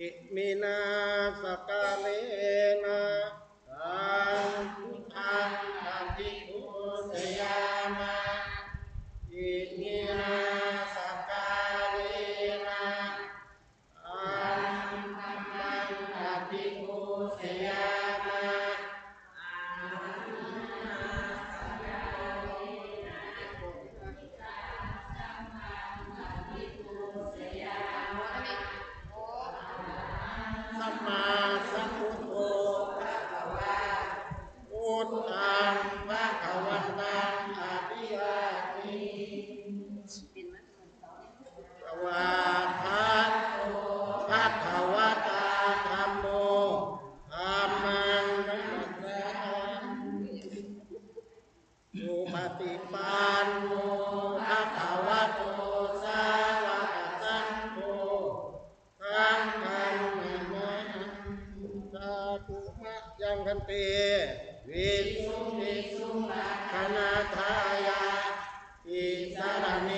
อิมิน วิสุวิสุลักขณาทายาอิสารเน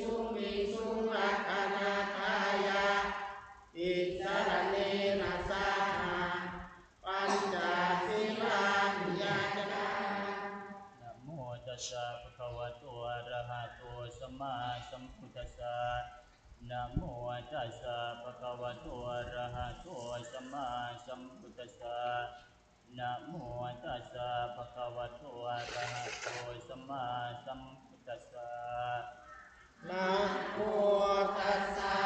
สุวิสุลักขณาทายาอิสรเนนะสาหาปัญจศีลานยาจามานะโมตัสสะภะคะวะโตอะระหะโตสัมมาสัมพุทธัสสะนะโมตัสสะภะคะวะโตอะระหะโตสัมมาสัมพุทธัสสะนะโมตัสสะภะคะวะโตอะระหะโตสัมมาสัมพุทธัสสะ นะโมตัสสะ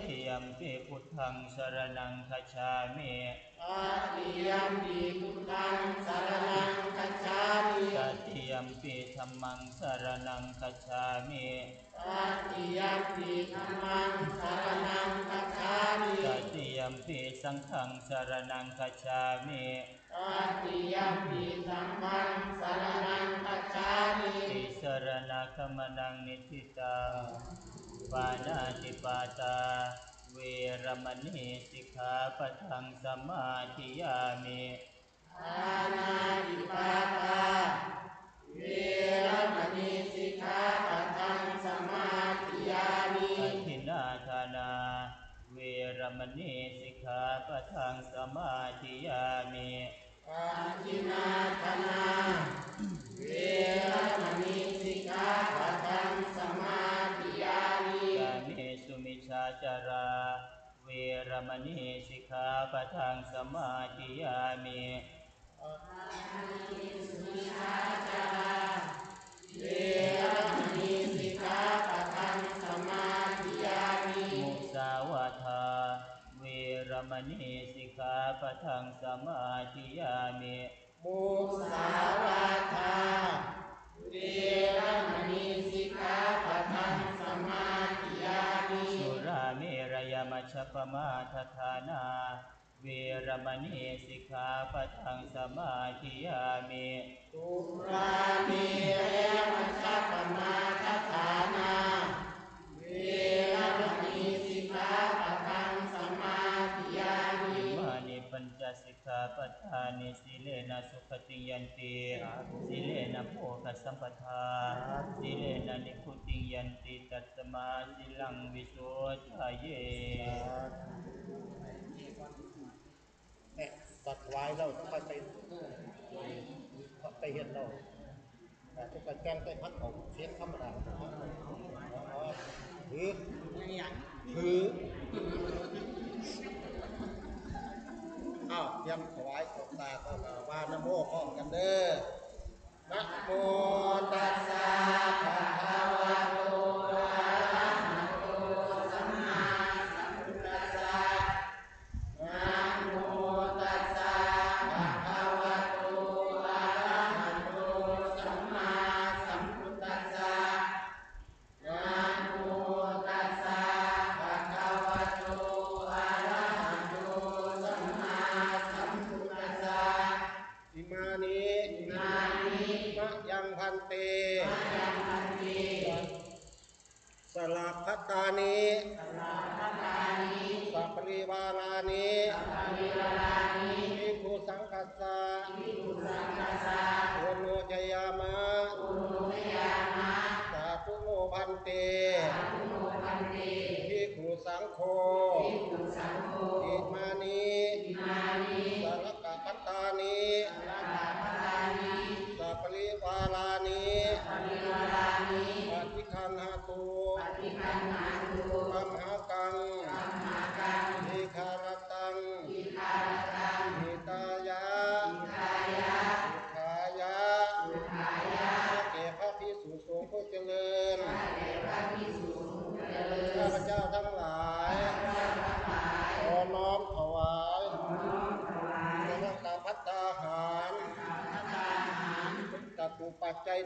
ิ ยมปิพุทธังสรนังคัจฉามิตติยมปีพุทธังสรณังคัจฉามิตติยมปิธัมมังสรนังคัจฉามิตติยมปีธัมมังสรณังคัจฉามิตติยมปิสังฆังสรนังคัจฉามิตติยมปีสังฆังสรณังคัจฉามิติสรณคมนังนิทิตังปานาติปาตา เวรมณีสิกขาปะทังสมาธิยามิอานาติปาตาเวรมณีสิกขาปะทังสมาธิยามิอธินาทานา เวรมณีสิกขาปะทังสมาธิยามิปาจินาธนา เวรมณี จารา เวรมณีสิกขาปะทังสมาธิยามิเวรมณีสิกขาปะทังสมาธิยามิมุสาวาทา เวรมณีสิกขาปะทังสมาธิยามิมุสาวาทาเวรมณีสิกขาปะทังสมาธิยามิสุราเมรยมั ชปมาทฐานา เวรมณีสิกขาปะทังสมาธิยามิ ตุราเมรยมัชฌป จสิกขาปทานิสิเลนะสุขติยันติสิเลนะโภคสัมปทาสิเลนะนิพุติยันติตัสมาสิลังวิโสทะเยเนี่ยตัดไว้เราต้องไปไปไปเห็นเราแต่ทุกการแกงไปพักของเสียงธรรมดาถือถือ อ้าวเตรียมถวายของตาก็ว่านโมพร้อมกันเด้อ ลาพักานิสลาพักานิสัพปิวารานิสัพปิวารานิภิกขุสังกัสสะภิกขุสังกัสสะโอโนจยามะโอโนจยามะสาธุโมพันเตสาธุโมพันเตภิกขุสังโฆ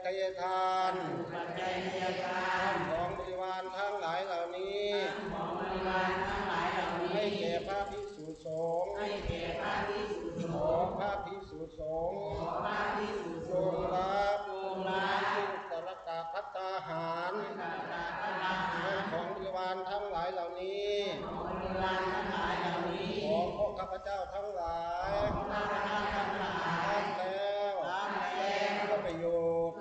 จจัยทายทานของบริวารทั้งหลายเหล่านี้ให้แก่พระพิสุสงฆ์ขอพระพิสุสงฆ์จงรับซึ่งสารกาพัตตาหารของบริวารทั้งหลายเหล่านี้ของพวกข้าพเจ้าทั้งหลายรับแล้วเพื่อประโยชน์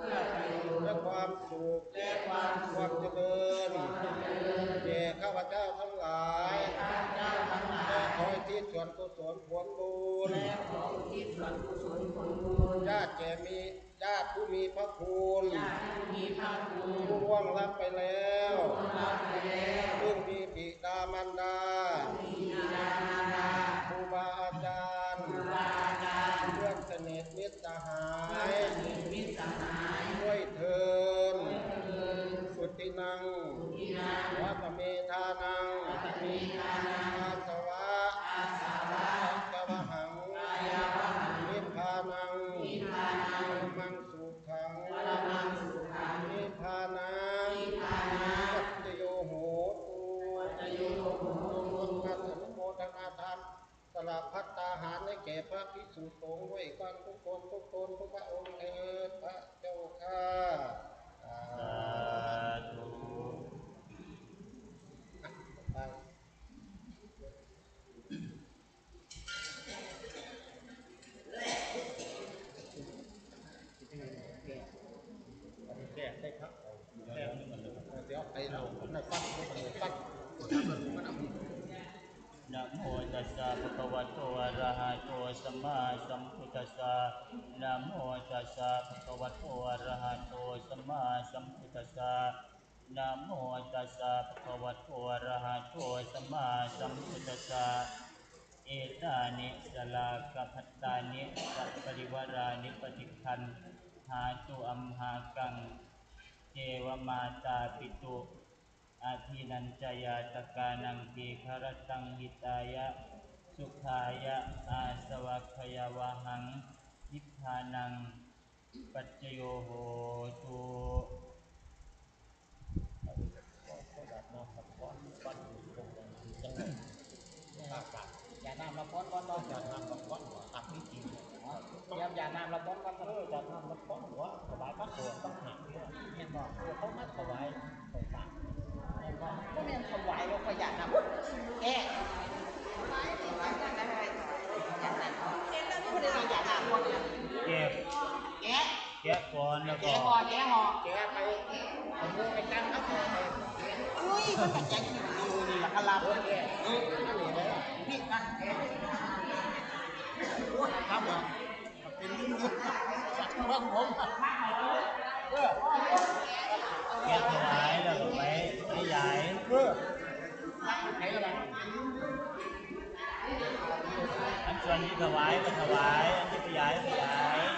และความสุขความเจริญแก่ข้าพเจ้าทั้งหลายและข อให้ที่ส่วนกุศลผลบุญญาติแก่มีญาติผู้มีพระคุณผู้ร่วงรับไปแล้วซึ่ง สละพัตตาหารให้แก่พระภิกษุสงฆ์ไว้กันทุกคนทุกคนทุกพระองค์เถิดพระเจ้าข้าสาธุ ตัสสะภะคะวะโตอะระหะโตสัมมาสัมพุทธัสสะนะโมตัสสะภะคะวะโตอะระหะโตสัมมาสัมพุทธัสสะนะโมตัสสะภะคะวะโตอะระหะโตสัมมาสัมพุทธัสสะเอตานิสลากพัตตานิสัพปริวารานิปฏิคันหาตุอัมหากังเทวมาตาปิตุ อาทินันจยาตกานังปีครตังหิตายะ สุขายะ อาสวัคยาวหังนิพพานัง ปัจจโยโหตุอย่าน้ำละก้อนก้อนก้อนอย่าน้ำละก้อนหัวตักนี่จริงเตรียมอย่าน้ำละก้อนก้อนเอออย่าน้ำละก้อนหัวถวายพระโขนต้องหักเนี่ยเห็นบอกเขามาถวาย แม่นถวายเราประหยันนะแกแกะแกะแกะก่อนแล้วก็แกะห่อแกะห่อแกะไปเอามือไปตั้งครับอุ้ยมันกระจอยู่นี่ละกะลาบแกะนี่นะแกะโอ้ยครับเหรอเป็นเรื่องเยอะสักบ้างผม วันนี้ถวายก็ถวายอันนี้ขยายก็ขยาย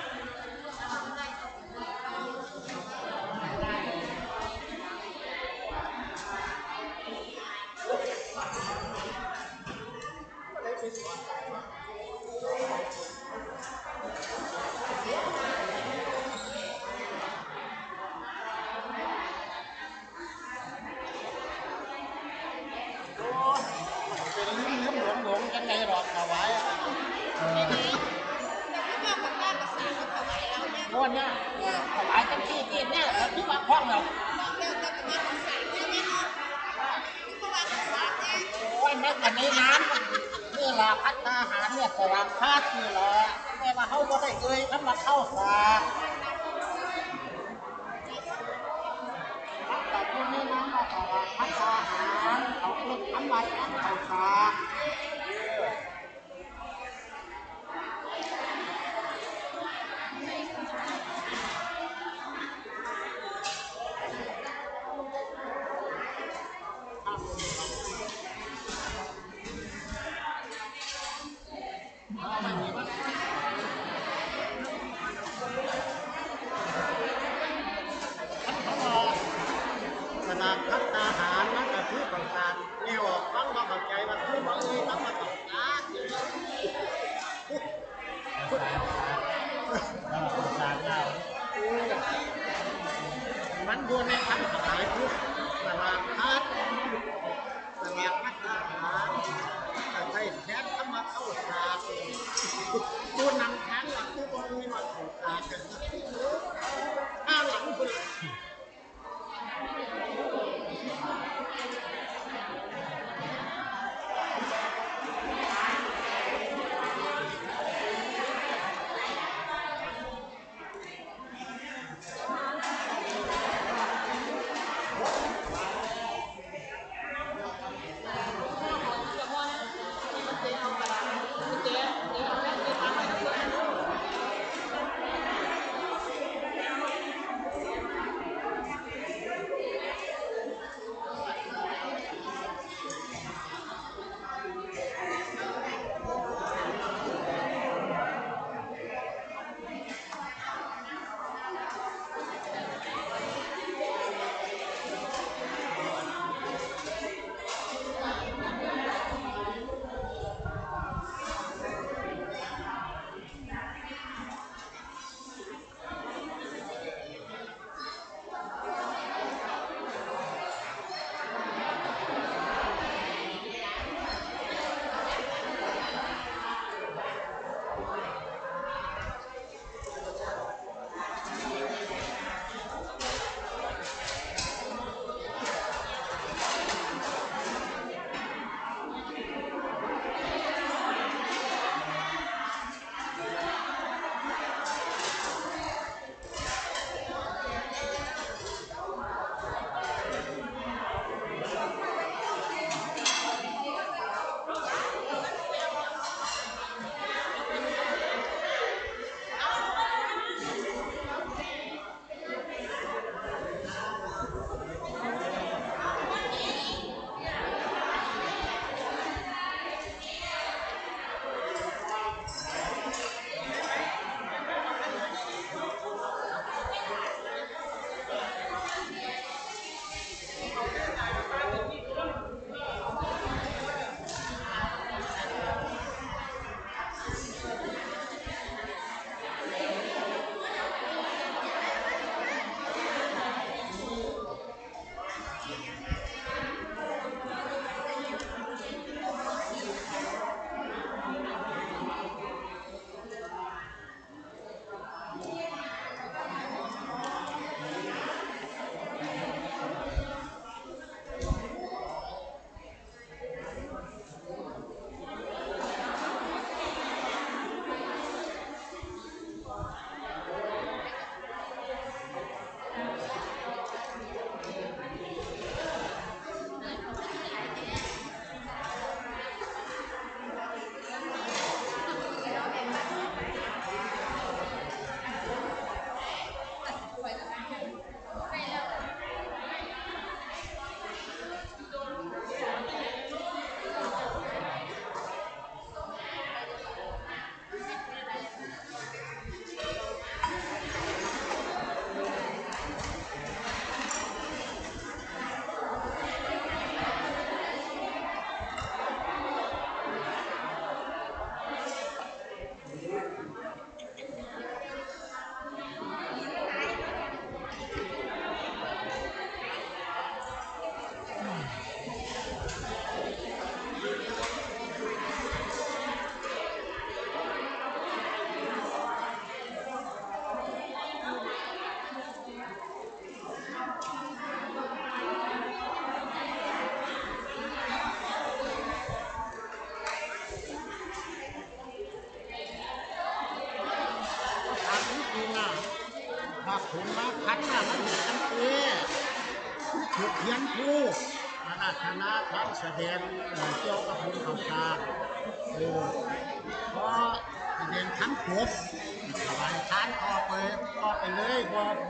market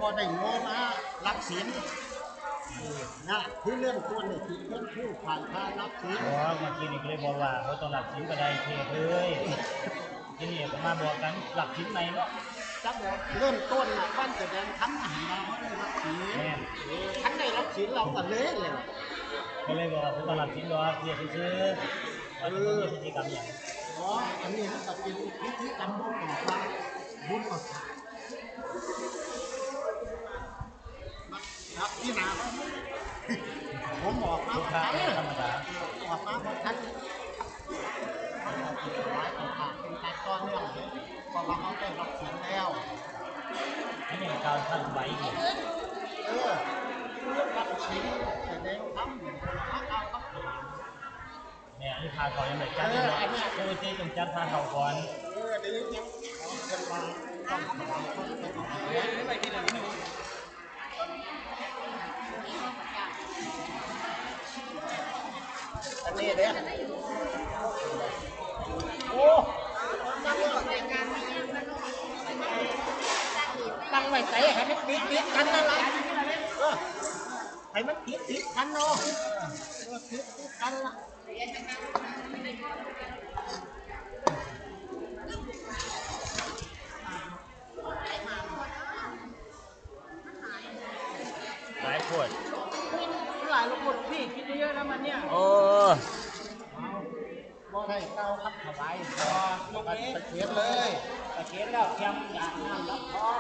บ่บ่ได้โง่มารับศีลเออนะคือเรื่องตัวนี่คือเรื่องผู้ผ่านทานรับศีลเพราะเมื่อกี้นี่ก็เลยบอกว่าเขาต้องหลับชิ้นก็ได้เทเลยทีนี้ก็มาบอกกันหลับชิ้นไหนเนาะ จักบอกเริ่มต้นน่ะวันแสดงทำอาหารเราไม่ได้รับศีลแม่น เออท่านได้รับศีลเราก็เละเลยก็เลยบอกว่าผมต้องหลับชิ้นรอเพียรซื้อๆว่าจะมีพฤติกรรมอย่าง อ๋ออันนี้มันก็เป็นพิธีกรรมบ่งบอกว่าบุญกับ ครับที่นาผมบอกมาลูกว่าค้าท่านไม่ธรรมดาออกมาว่าท่านถวายของข้าเป็นการต้อนเนื่องเลยเพราะว่าเขาได้รับศีลแล้วอันนี้การท่านไหวอีกเออรับศีลแสดงธรรมเขาเอากับหลานเนี่ยอันนี้พาเขายังไม่จัดเลยเนาะโอ้ยเจ๊ต้องจัดพาเขาก่อนเออเดี๋ยวยังเป็นว่าต้องถวายคนเป็นของเสียไม่ไปที่ไหนนี่อั นนี้เด้โอ้ตั้งไว้ใส่ให้มันติดติดกันนั่นแหละให้มันติดติดกันเนาะติดติดกันละหลายขวด อ้บ่ได้เก้าครับถวายพอตะเกียบเลยตะเกียบแล้วยังอยากน้ำรับพอ